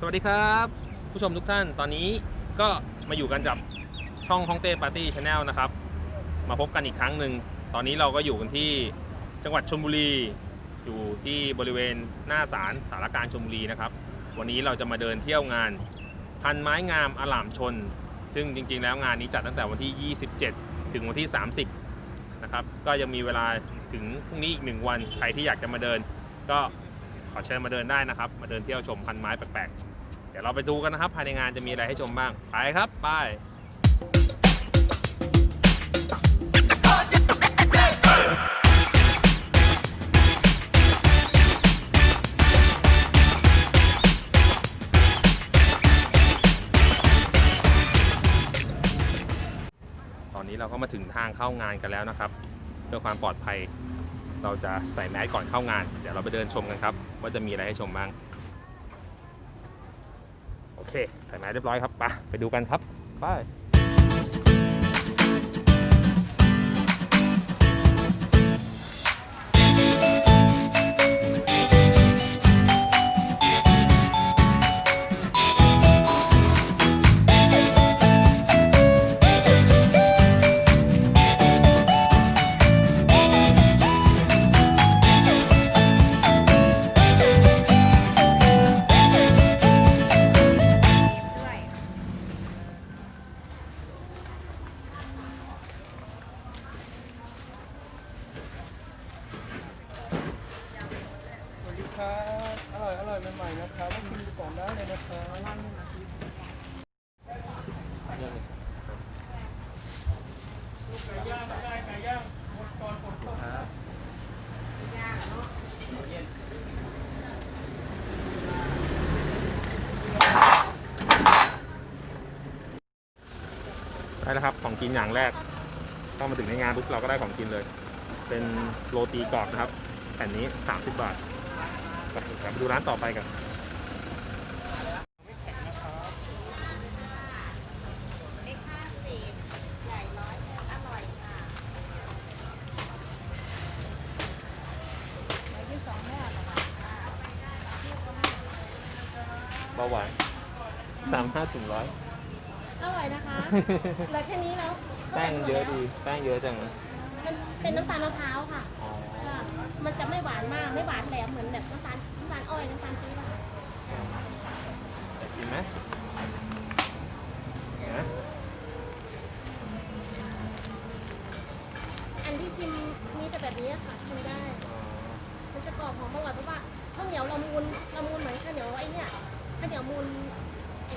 สวัสดีครับ ผู้ชมทุกท่านตอนนี้ก็มาอยู่กันกับช่องฮ่องเต้ปาร์ตี้ชาแนลนะครับ มาพบกันอีกครั้งหนึ่ง ตอนนี้เราก็อยู่กันที่จังหวัดชลบุรี อยู่ที่บริเวณหน้าศาลสารการชลบุรีนะครับ วันนี้เราจะมาเดินเที่ยวงาน พันไม้งามอลามชน ซึ่งจริงๆ แล้วงานนี้จัดตั้งแต่วันที่ 27 ถึงวันที่ 30 นะครับ ก็ยังมีเวลาถึงพรุ่งนี้อีกหนึ่งวันใครที่อยากจะมาเดิน ก็ อเชิญมาเดินได้นะครับ มาเดินเที่ยวชมพันไม้แปลกๆ เดี๋ยวเราไปดูกันนะครับ ภายในงานจะมีอะไรให้ชมบ้าง ไปครับ ไปตอนนี้เราก็มาถึงทางเข้างานกันแล้วนะครับเพื่อความปลอดภัย เราจะใส่แมสก่อนเข้างาน เดี๋ยวเราไปเดินชมกันครับ ว่าจะมีอะไรให้ชมบ้าง โอเค ใส่แมสเรียบร้อยครับไปไปดูกันครับ ไป กินอย่างแรกเข้ามาถึงในงานปุ๊บเราก็ได้ของกินเลย เป็นโรตีกรอบนะครับแผ่นนี้30บาทไปเดี๋ยวไปดูร้านต่อไปกันเบใหญ่ร้อยอร่อยค่ะร้อยยี่สิบสองแม่อร่อยค่ะเบาหวานสามห้าถึงร้อย อร่อยนะคะเหลือแค่นี้แล้วแป้งเยอะดี แป้งเยอะจังมันเป็นน้ำตาลมะพร้าวค่ะอ๋อค่ะ มันจะไม่หวานมากไม่หวานแหลมเหมือนแบบน้ำตาลน้ำตาลอ้อยน้ำตาลปี๊บอะค่ะอยากกินไหมนะอันที่ชิมมีแต่แบบนี้อะค่ะชิมได้มันจะกรอบหอมอร่อยเพราะว่าข้าวเหนียวเรามูลเรามูลเหมือนข้าวเหนียวไอ้เนี่ยข้าวเหนียวมูลไอ้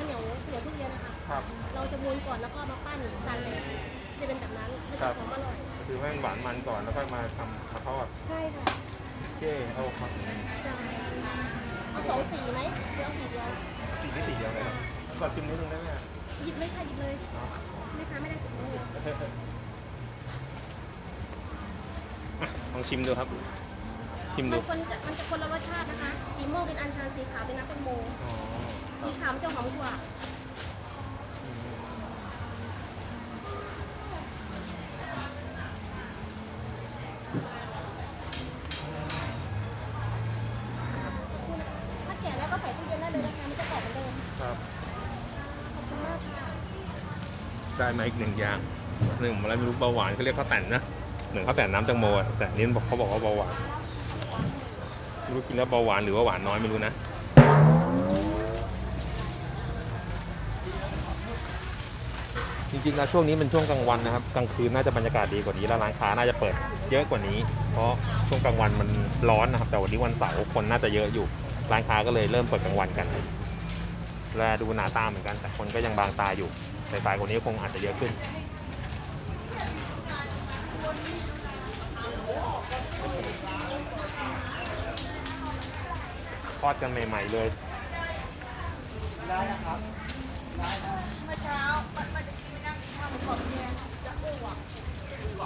ข้าวเหนียวข้าวเหนียวทุเรียนนะคะครับ เราจะมูลก่อนแล้วก็มาปั้นจานเล็กจะเป็นแบบนั้นมันครัจะบหอมอร่อยก็คือให้มันหวานมันก่อนแล้วค่อยมาทำมาทอดใช่ค่ะโอเคเอาครับใช่เอาสองสีไหมหรือเอาสีเดียวสีที่สีเดียวเลยครับขอชิมนิดนึงได้ไหมอะหยิบเลยค่ะหยิบเลยอ๋อแม่ค้าไม่ได้สีเลย อะลองชิมดูครับ ชิมมัดูนคนจะมันจะคนละรสชาตินะคะ สีม่วงเป็นอัญชัน สีขาวเป็นน้ำเป็นโม อ๋อ ครัสีบขามันจะหอมกว่าถ้าแก่แล้วก็ใส่ตู้เย็นได้เลยนะคะมันจะกรอบเหมือนเดิมครับ ขอบคุณมากค่ะได้มาอีกหนึ่งอย่างหนึ่งอะไรไม่รู้เบาหวานเขาเรียกข้าวแต่นนะเหมือนข้าวแต่นน้ำแตงโมอะแต่อันนี่เขาบอกว่าเบาหวานไม่รู้กินแล้วเบาหวานหรือว่าหวานน้อยไม่รู้นะ ริงๆแล้วช่วงนี้เป็นช่วงกลางวันนะครับกลางคืนน่าจะบรรยากาศดีกว่านี้แล้วร้านค้าน่าจะเปิดเยอะกว่านี้ เพราะช่วงกลางวันมันร้อนนะครับ แต่วันนี้วันเสาร์คนน่าจะเยอะอยู่ ร้านค้าก็เลยเริ่มเปิดกลางวันกัน และดูหนาตาเหมือนกัน แต่คนก็ยังบางตาอยู่สายๆกว่านี้คงอาจจะเยอะขึ้นทอดกันใหม่ ๆ เลยได้นะครับเมื่อเช้ามันจะกินนั่งกินข้าวหมูกร อบเนี่ยจะอ้วกป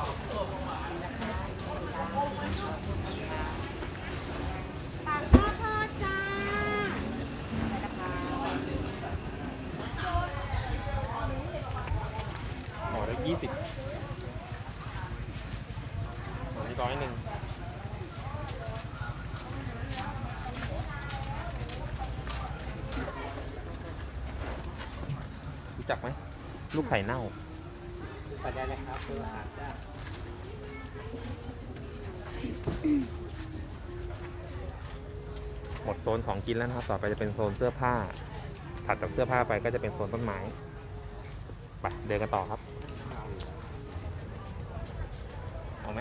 ากทอดทอดจ้าห่อละยี่สิบห่อนี้ร้อยหนึ่งรู้จักไหม ลูกไข่เน่า ปัดได้เลยครับคืออาหารได้หมดโซนของกินแล้วนะครับ ต่อไปจะเป็นโซนเสื้อผ้า ถัดจากเสื้อผ้าไปก็จะเป็นโซนต้นไม้ ไปเดินกันต่อครับ เอาไหม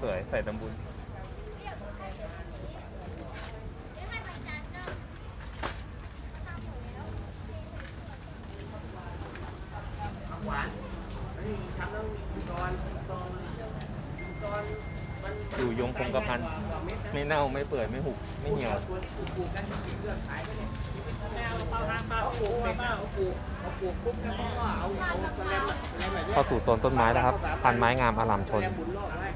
สวยๆใส่ตำบุญ หวานนี่ทำแล้วมีตอนตอนตอนมัน อยู่ยงคงกระพัน ไม่เน่าไม่เปื่อยไม่หุบไม่เหี่ยวปลูกกันกินเลือกขายกันเนี่ยแม่เอาเข้าห้างมาเอาปลูกไปมาเอาปลูกเอาปลูกปุ๊บแล้วเขาก็เอาเอาแสลมแสลมแบบนี้ยเข้าสู่โซนต้นไม้แล้วครับพันไม้งามอารามชนแสลมหมุนรอบไว้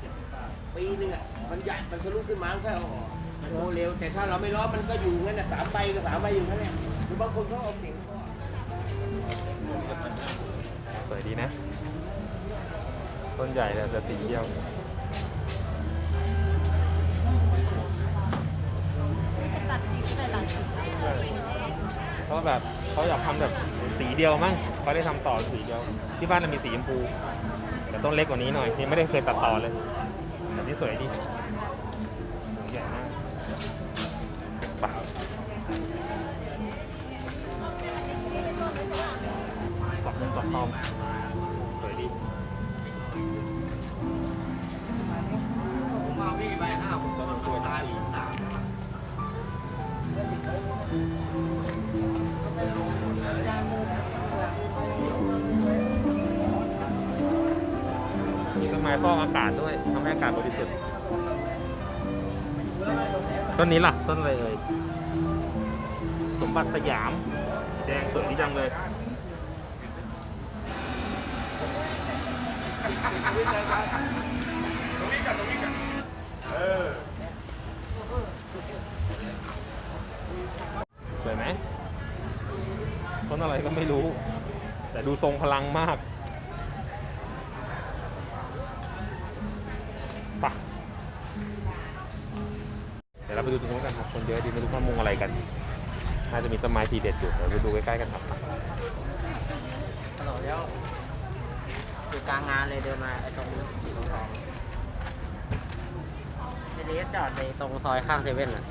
ปีหนึงอะมันใหญ่มันทะลุขึ้นมาแค่เอาออกมันโตเร็วแต่ถ้าเราไม่ล้อมมันก็อยู่งั้นน่ะสามใบก็สามใบอยู่งั้นแหละหรือบางคนเขาเอาเข่งก็สวยดีนะ ต้นใหญ่แต่จะสีเดียว เพราะแบบเขาอยากทำแบบสีเดียวมั้งเขาได้ทำต่อสีเดียว ที่บ้านเรามีสีชมพู แต่ต้องเล็กกว่านี้หน่อยยังไม่ได้เคยตัดต่อเลยแต่ที่สวยดี ฟอกอากาศด้วยทำให้อากาศบริสุทธิ์ ต้นนี้ล่ะ ต้นอะไรเอ่ย สมบัติสยาม แดงสวยดีจังเลย สวยไหมต้นอะไรก็ไม่รู้ แต่ดูทรงพลังมาก ครับคนเยอะดีไม่รู้ว่ามุงอะไรกัน น่าจะมีต้นไม้ทีเด็ดอยู่เดี๋ยวไปดูใกล้ๆกันครับฮัลโหลเดี๋ยวอยู่กลางงานเลยเดินมาไอ้ตรงนี้ตรงทองทีนี้ก็จอดในตรงซอยข้างเซเว่นอะ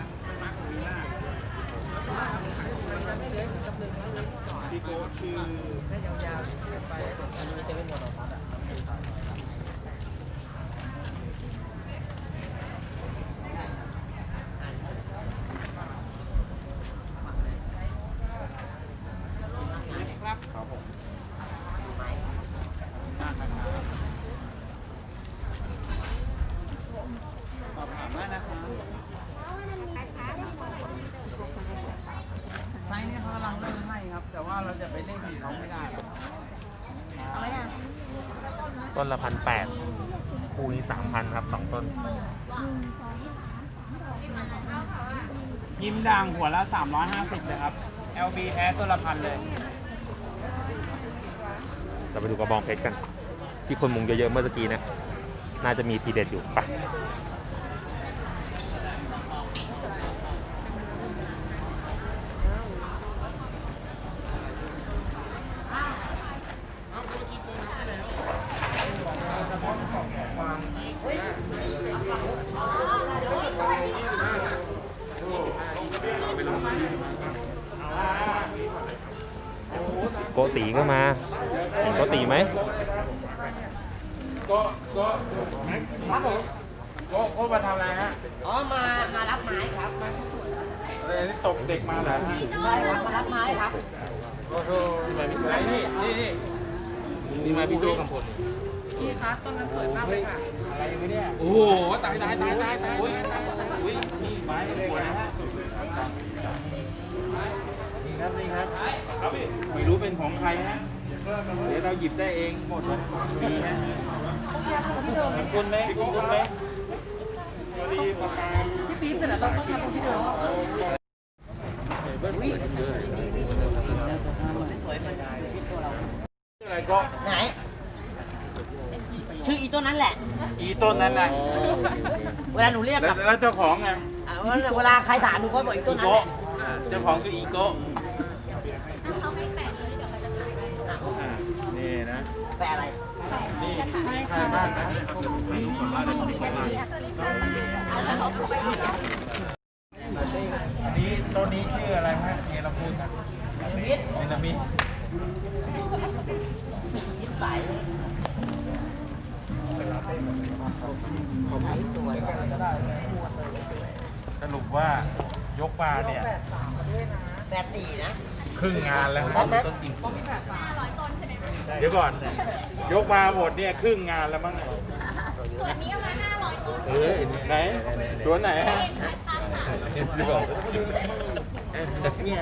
อันนี้เซเว่นโมโนพัทอะ สอบถามได้นะครับไซส์เนี่ยเขากำลังเริ่มให้ครับ แต่ว่า เราจะไปเล่นของเขาไม่ได้หรอกอะไรอะต้นละพันแปดคู่นี้สามพันครับสองต้น ยิ้มด่างหัวละ 350เลยครับ LB แท้ตัวละพันเลย เราไปดูกระบองเพชรกัน ที่คนมุงเยอะๆเมื่อตะกี้นะ น่าจะมีทีเด็ดอยู่ไป โกตีก็มาเห็นโกตีไหมก็ก็ครับผมก็ก็มาทำอะไรฮะอ๋อมามารับไม้ครับมาอะไรนี่ตกเด็กมาเหรอฮะใช่ครับมารับไม้ครับโอ้โหไหนนี่นี่นี่นี่มาพี่โจกับผลพี่ครับต้นนั้นสวยมากเลยค่ะอะไรอยู่เนี่ยโอ้โหตายตายตายตายตายอุ้ยอุ้ยนี่ไม้เลยนะฮะนี่ ครับนี่ครับ ไม่รู้เป็นของใครฮะ เดี๋ยวเราหยิบได้เองหมดมีฮะคุณไหมคุณไหมพี่ปี๊บเสร็จแล้วเราต้องทำตรงที่เดิมอะไรก็ไหน ชื่ออีต้นนั้นแหละ อีต้นนั้นนะเวลาหนูเรียกแล้วกับแล้วเจ้าของไงอ่าเวลาใครถามหนูก็บอกอีต้นนั้นแหโก้ละเจ้าของคืออีโก้ อ่านี่ นะแปลอะไรนี่ใครบ้างนะอันนี้ต้นนี้ชื่ออะไรฮะเนรพูดนะเนรมิตเนรมิตนิสัยไหนสวยสรุปว่ายกปลาเนี่ยแปดสี่นะ ครึ่งงานแล้วครับ เดี๋ยวก่อน ยกมาหมดเนี่ยครึ่งงานแล้วมั้งเนี่ยส่วนนี้เอามา500ต้นไหนสวนไหนฮะเนี่ย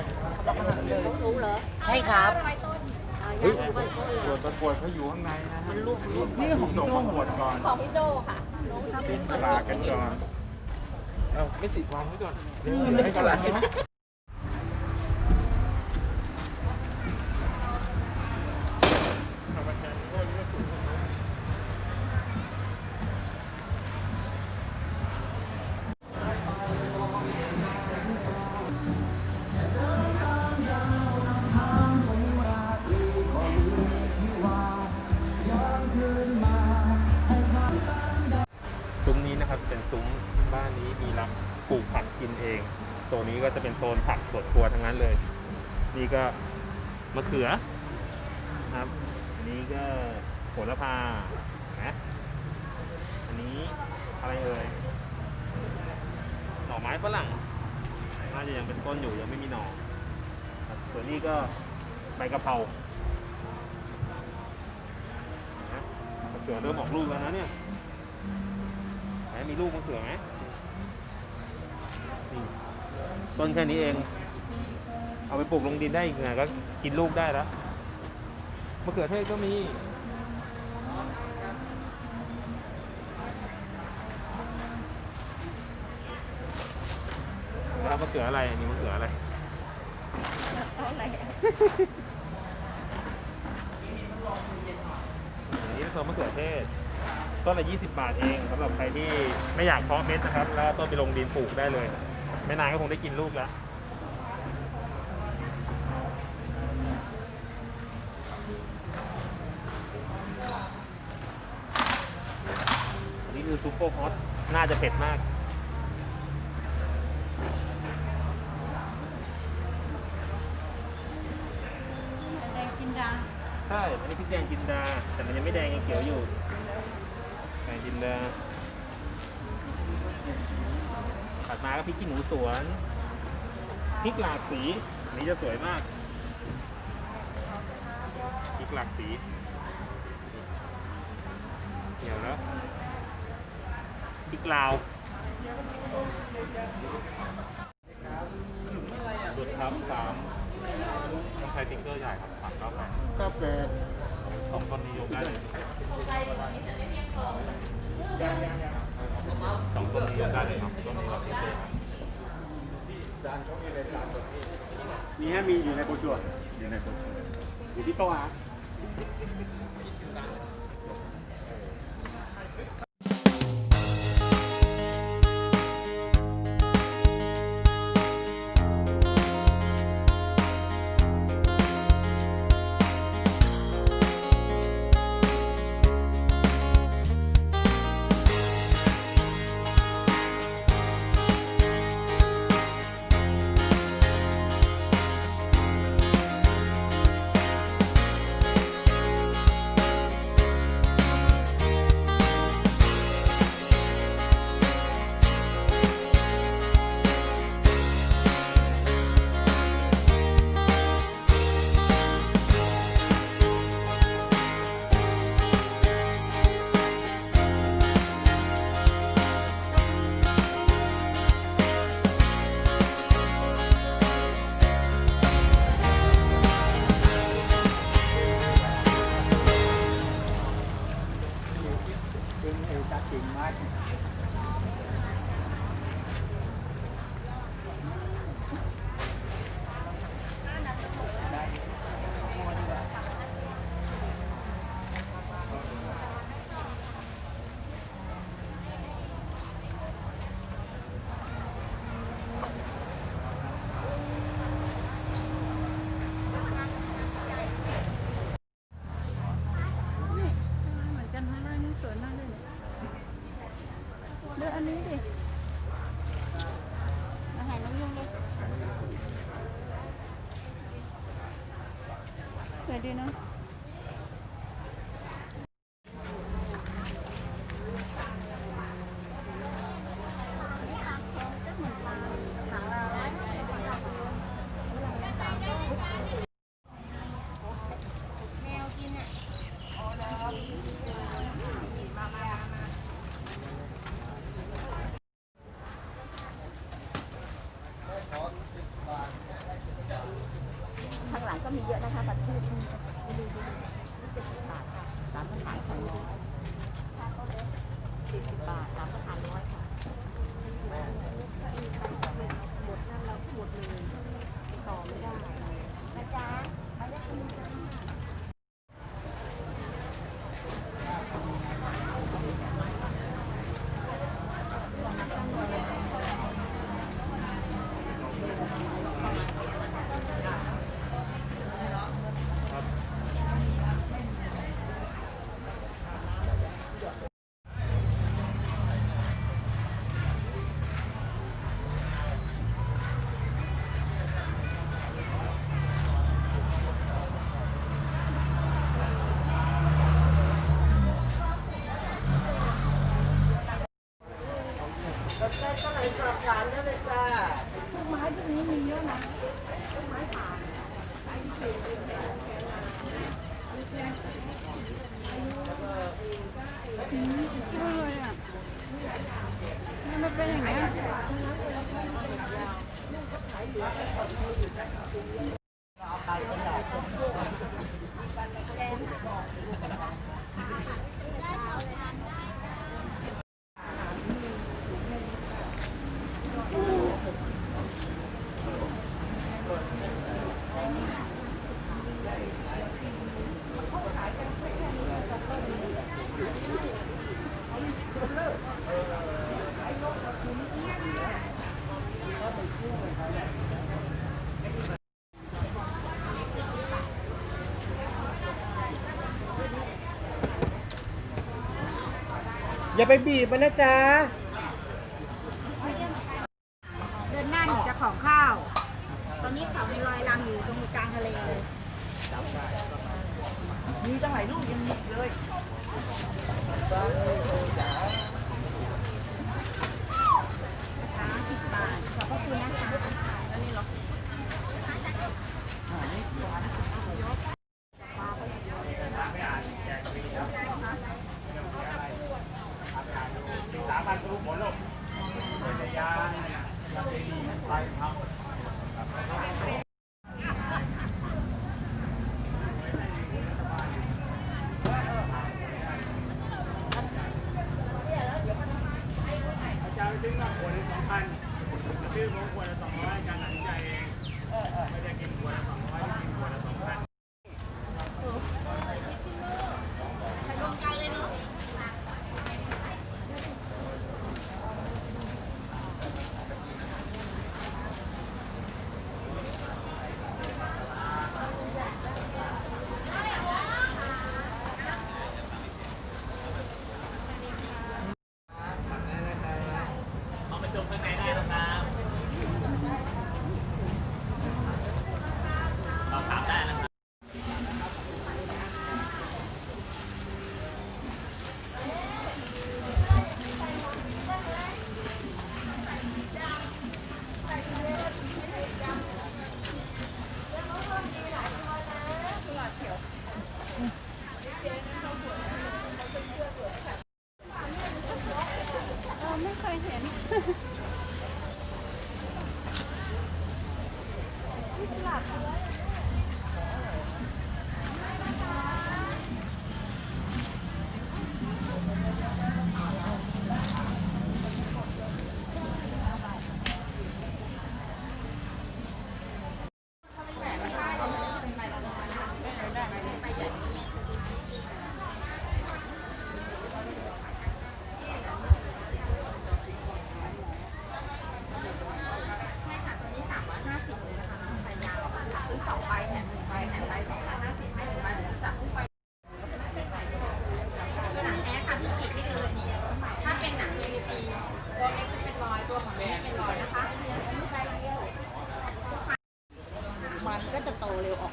ใช่ครับ500ต้นตรวจประกวดเขาอยู่ข้างในนะมันลูกลูกนี่ของส่งประกวดก่อนของพี่โจค่ะเป็นปลากันก่อนไม่กระไรซุ้ม ก็จะเป็นโซนผักสวนครัวทั้งนั้นเลย นี่ก็มะเขือนะครับ อันนี้ก็โหระพานะอันนี้อะไรเอ่ยหน่อไม้ฝรั่งน่าจะยังเป็นต้นอยู่ยังไม่มีหน่อครับส่วนนี้ก็ใบกะเพรานะมะเขือเริ่มออกลูกแล้วนะเนี่ยไหนมีลูกมะเขือไหมนี่ ต้นแค่นี้เอง เอาไปปลูกลงดินได้อีกหน่อยก็กินลูกได้แล้วมะเขือเทศก็มีแล้วมะเขืออะไรอันนี่มะเขืออะไรอันนี้คือมะเขือเทศต้นละ 20 บาทเองสำหรับใครที่ไม่อยากเพาะเม็ดนะครับ แล้วต้นไปลงดินปลูกได้เลย ไม่นานก็คงได้กินลูกแล้วอันนี้คือซุปเปอร์ฮอตน่าจะเผ็ดมาก แดงจินดาใช่ อันนี้พริกแดงจินดา แต่มันยังไม่แดงยังเขียวอยู่แดงจินดา ถัดมาก็พริกขี้หนูสวนพริกหลากสีอันนี้จะสวยมากพริกหลากสีเขียวแล้วพริกลาวสุดครับสามต้องใช้ติ๊กเกอร์ใหญ่ครับสามเก้าแปดก็เป็นสองต้นนี้ยกได้เลย สองต้นนี้ยกได้เลยครับต้นนี้เราเสียเลยครับมีฮะมีอยู่ในโปรจวดอยู่ในโปรจวดอยู่ที่โต๊ะอา อันนี้ดิอาหารน้ำยงเลยสวยดีเนาะ หลังก็มีเยอะนะคะบัตรชื่อดูดูดูเจ็ดสิบบาทค่ะสามพันสองร้อยสี่สิบบาทสามพันร้อยค่ะหมดนั่นเราหมดเลยต่อไม่ได้นะจ๊ะมาได้คุณจ้า อย่าไปบีบมันนะจ๊ะ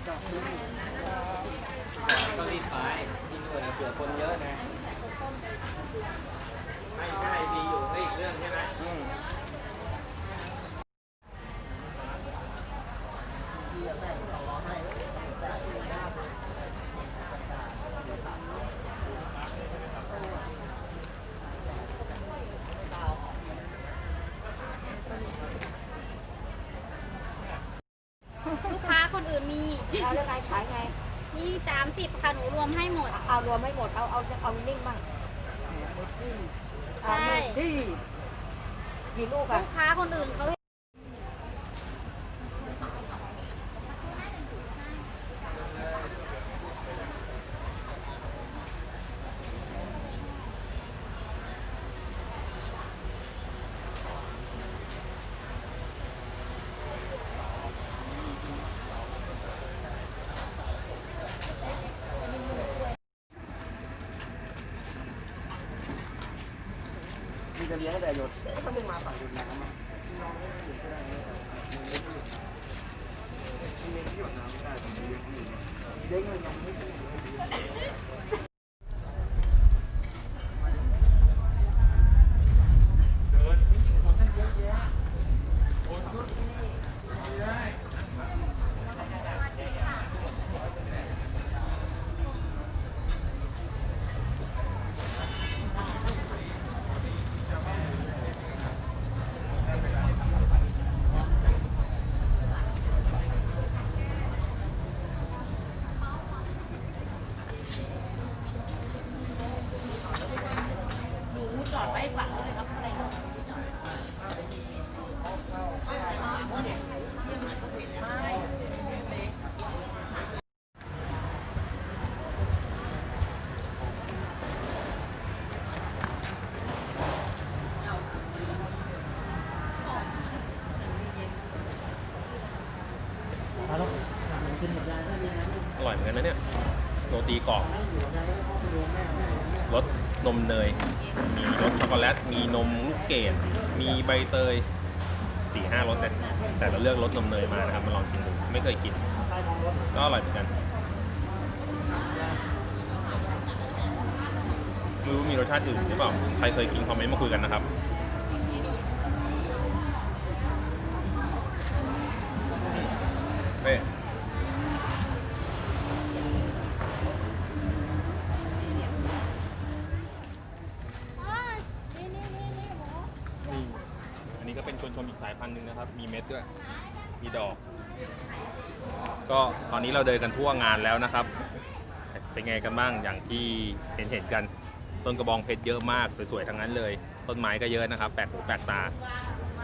ก็รีบไปที่นู่นนะเผื่อคนเยอะนะไม่ให้มีอยู่เฮ้ยอีกเรื่องใช่ไหมอืมค้าคนอื่นมี เอาแล้วไงขายไง มี สามสิบค่ะหนูรวมให้หมด เอารวมไม่หมดเอาเอาเอานิ่งบ้างเอานิ่งที่กี่ลูกอะลูกค้าคนอื่นเขา เลี้ยงแต่หยดถ้ามึงมาฝั่งหยดน้ำอะอ อร่อยเหมือนกันนะเนี่ยโรตีกรอบรสนมเนย มีรสช็อกโกแลต มีนมลูกเกดมีใบเตยสี่ห้ารสเนี่ยแต่เราเลือกรสนมเนยมานะครับ มาลองกินดู ไม่เคยกิน ก็อร่อยเหมือนกันไม่รู้มีรสชาติอื่นหรือเปล่า ใครเคยกินคอมเมนต์มาคุยกันนะครับ เป้ นี่นี่นี่นี่หมอ นี่อันนี้ก็เป็นชวนชมอีกสายพันธุ์หนึ่งนะครับ มีเม็ดด้วย มีดอก ก็ตอนนี้ เราเดินกันทั่วงานแล้วนะครับ เป็นไงกันบ้างอย่างที่เห็นเห็นกันต้นกระบองเพชรเยอะมากสวยๆทั้งนั้นเลย ต้นไม้ก็เยอะนะครับแปลกหูแปลกตา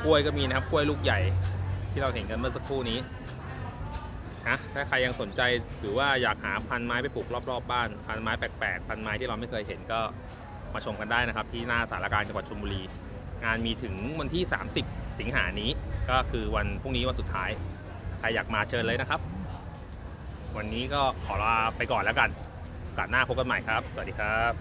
กล้วยก็มีนะครับกล้วยลูกใหญ่ที่เราเห็นกันเมื่อสักครู่นี้นะถ้าใครยังสนใจหรือว่าอยากหาพันธุ์ไม้ไปปลูกรอบๆบบ้าน พันธุ์ไม้แปลกๆ พันธุ์ไม้ที่เราไม่เคยเห็นก็มาชมกันได้นะครับ ที่หน้าสารการจังหวัดชลบุรี งานมีถึงวันที่ 30 สิงหานี้ ก็คือวันพรุ่งนี้วันสุดท้าย ใครอยากมาเชิญเลยนะครับ วันนี้ก็ขอลาไปก่อนแล้วกันโอกาสหน้าพบกันใหม่ครับ สวัสดีครับ